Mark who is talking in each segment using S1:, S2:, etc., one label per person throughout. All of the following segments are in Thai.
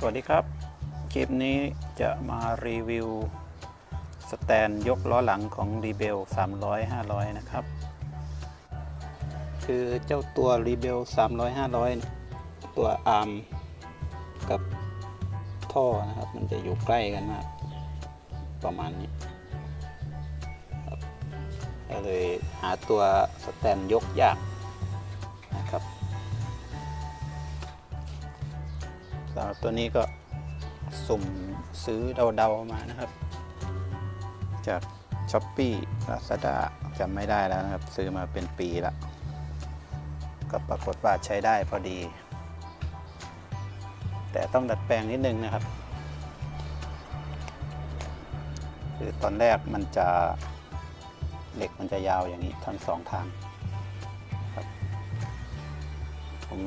S1: สวัสดีครับ คลิปนี้จะมารีวิว สแตนยกล้อหลังของ r e b e l 300 500 นะครับ คือเจ้าตัว r e b e l 300 500เนี่ยตัวอาร์มกับท่อนะครับ มันจะอยู่ใกล้กันมาก ประมาณนี้ก็เลยหาตัวสแตนยกยาก สำหรับตัวนี้ก็สุ่มซื้อเดาๆมานะครับ จาก s h อ p e e Lazada จำไม่ได้แล้วนะครับ ซื้อมาเป็นปีล้วก็ปรากฏว่าใช้ได้พอดี แต่ต้องดัดแปลงนิดนึงนะครับ คือตอนแรกมันจะเหล็กมันจะยาวอย่างนี้ทั้งสองทางครับผม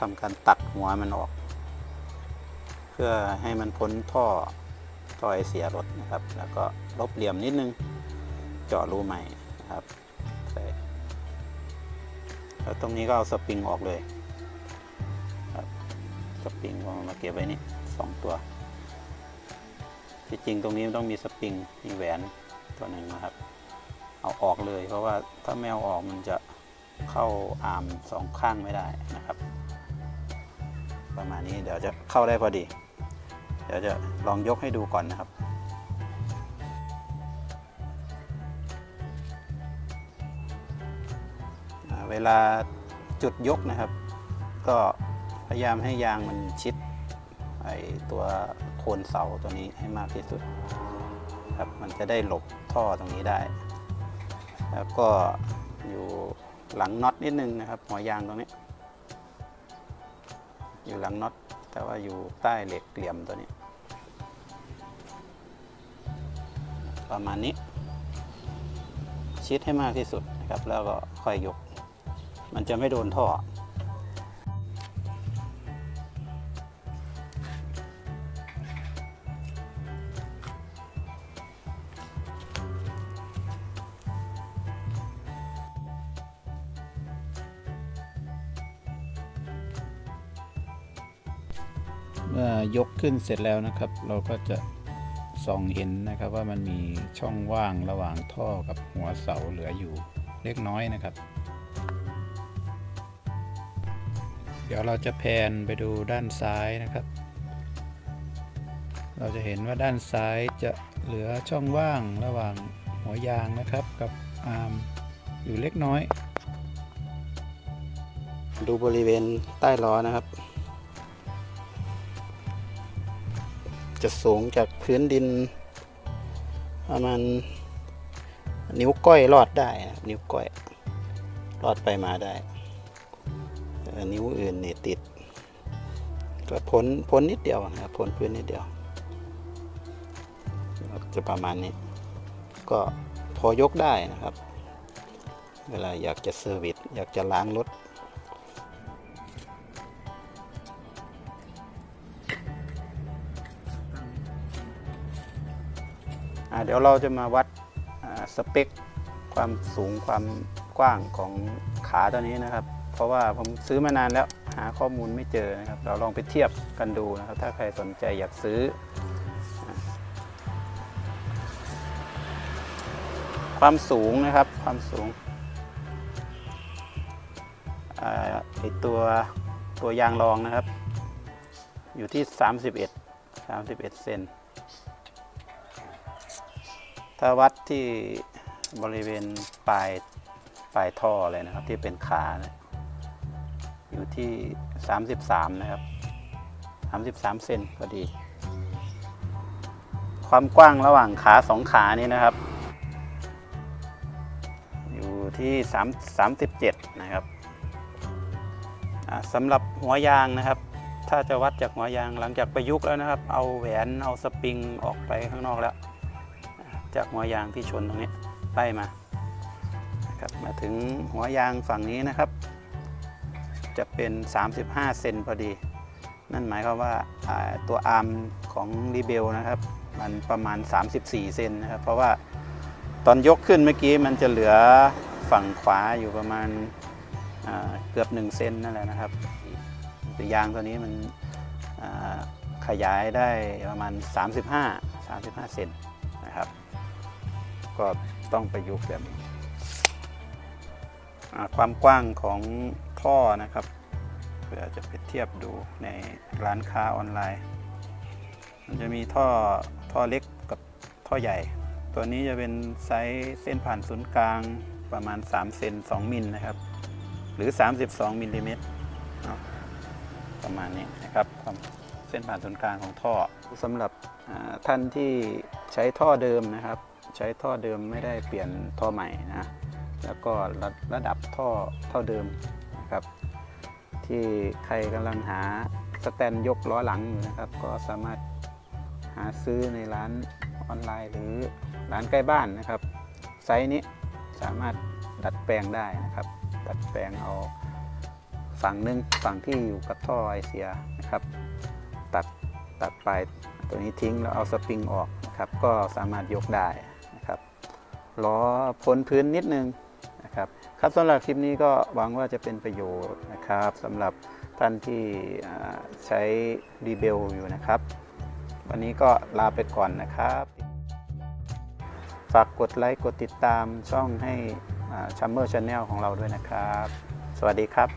S1: ทำการตัดหัวมันออก เพื่อให้มันพ้นท่อท่อไอเสียรถนะครับ แล้วก็ลบเหลี่ยมนิดนึงเจาะรูใหม่นะครับใส่แล้วตรงนี้ก็เอาสปริงออกเลยครับสปริงเอามาเก็บไว้นี่สองตัวที่จริงตรงนี้ต้องมีสปริงมีแหวนตัวหนึ่งนะครับ เอาออกเลยเพราะว่าถ้าไม่เอาออกมันจะเข้าอาร์มสองข้างไม่ได้นะครับ ประมาณนี้เดี๋ยวจะเข้าได้พอดี เดี๋ยวจะลองยกให้ดูก่อนนะครับ เวลาจุดยกนะครับ ก็พยายามให้ยางมันชิดไอตัวโคนเสาตัวนี้ให้มากที่สุดครับมันจะได้หลบท่อตรงนี้ได้ แล้วก็อยู่หลังน็อตนิดนึงนะครับ หัวยางตรงนี้ อยู่หลังน็อต แต่ว่าอยู่ใต้เหล็กเหลี่ยมตัวนี้ ประมาณนี้ ชิดให้มากที่สุดนะครับ แล้วก็ค่อยยก มันจะไม่โดนท่อ มื่อยกขึ้นเสร็จแล้วนะครับ เราก็จะส่องเห็นนะครับว่ามันมีช่องว่างระหว่างท่อกับหัวเสาเหลืออยู่เล็กน้อยนะครับ เดี๋ยวเราจะแพนไปดูด้านซ้ายนะครับ เราจะเห็นว่าด้านซ้ายจะเหลือช่องว่างระหว่างหัวยางนะครับกับอาร์มอยู่เล็กน้อย ดูบริเวณใต้ล้อนะครับ จะสูงจากพื้นดิน ประมาณนิ้วก้อยรอดได้นะนิ้วก้อยรอดไปมาได้ นิ้วอื่นเนี่ยติด ก็พ้นพ้นนิดเดียวนะครับพ้นพื้นนิดเดียว จะประมาณนี้ ก็พอยกได้นะครับ เวลาอยากจะเซอร์วิสอยากจะล้างรถ เดี๋ยวเราจะมาวัดสเปค ความสูงความกว้างของขาตัวนี้นะครับ เพราะว่าผมซื้อมานานแล้วหาข้อมูลไม่เจอนะครับ เราลองไปเทียบกันดูนะครับ ถ้าใครสนใจอยากซื้อ ความสูงนะครับความสูงไอตัวตัวยางรองนะครับ อยู่ที่ 31 31 เซน ถ้าวัดที่บริเวณปลายปลายท่อเลยนะครับที่เป็นขานะอยู่ที่ 33 นะครับ 33 เซนพอดี ความกว้างระหว่างขาสองขานี้นะครับ อยู่ที่3 37 นะครับสำหรับหัวยางนะครับ ถ้าจะวัดจากหัวยางหลังจากประยุกต์แล้วนะครับ เอาแหวนเอาสปริงออกไปข้างนอกแล้ว จากหัวยางที่ชนตรงนี้ไล่มานะครับมาถึงหัวยางฝั่งนี้นะครับ จะเป็น 35 เซนพอดี นั่นหมายความว่าตัวอาร์มของรีเบลนะครับ มันประมาณ 34 เซนนะครับ เพราะว่าตอนยกขึ้นเมื่อกี้มันจะเหลือฝั่งขวาอยู่ประมาณอ่าเกือบ 1 เซนนั่นแหละนะครับคือยางตัวนี้มันขยายได้ประมาณ 35 35 เซนนะครับ ก็ต้องประยุกต์แบบนี้ความกว้างของท่อนะครับเพื่อจะไปเทียบดูในร้านค้าออนไลน์ มันจะมีท่อท่อเล็กกับท่อใหญ่ ตัวนี้จะเป็นไซส์เส้นผ่านศูนย์กลางประมาณ3เซน2มิลนะครับ หรือ 32มิลลิเมตรประมาณนี้นะครับความเส้นผ่านศูนย์กลางของท่อสำหรับท่านที่ใช้ท่อเดิมนะครับ ใช้ท่อเดิมไม่ได้เปลี่ยนท่อใหม่นะ แล้วก็ระระดับท่อเท่าเดิมนะครับ ที่ใครกำลังหาสแตนยกล้อหลังอยู่นะครับ ก็สามารถหาซื้อในร้านออนไลน์หรือร้านใกล้บ้านนะครับ ไซส์นี้สามารถดัดแปลงได้นะครับ ดัดแปลงเอาฝั่งหนึ่งฝั่งที่อยู่กับท่อไอเสียนะครับ ตัดตัดปลายตัวนี้ทิ้งแล้วเอาสปริงออกนะครับ ก็สามารถยกได้ ล้อพ้นพื้นนิดนึงนะครับครับสำหรับคลิปนี้ก็หวังว่าจะเป็นประโยชน์นะครับสำหรับท่านที่ใช้รีเบลอยู่นะครับ วันนี้ก็ลาไปก่อนนะครับ ฝากกดไลค์กดติดตามช่องให้ชัมเมอร์ชาแนลของเราด้วยนะครับ สวัสดีครับ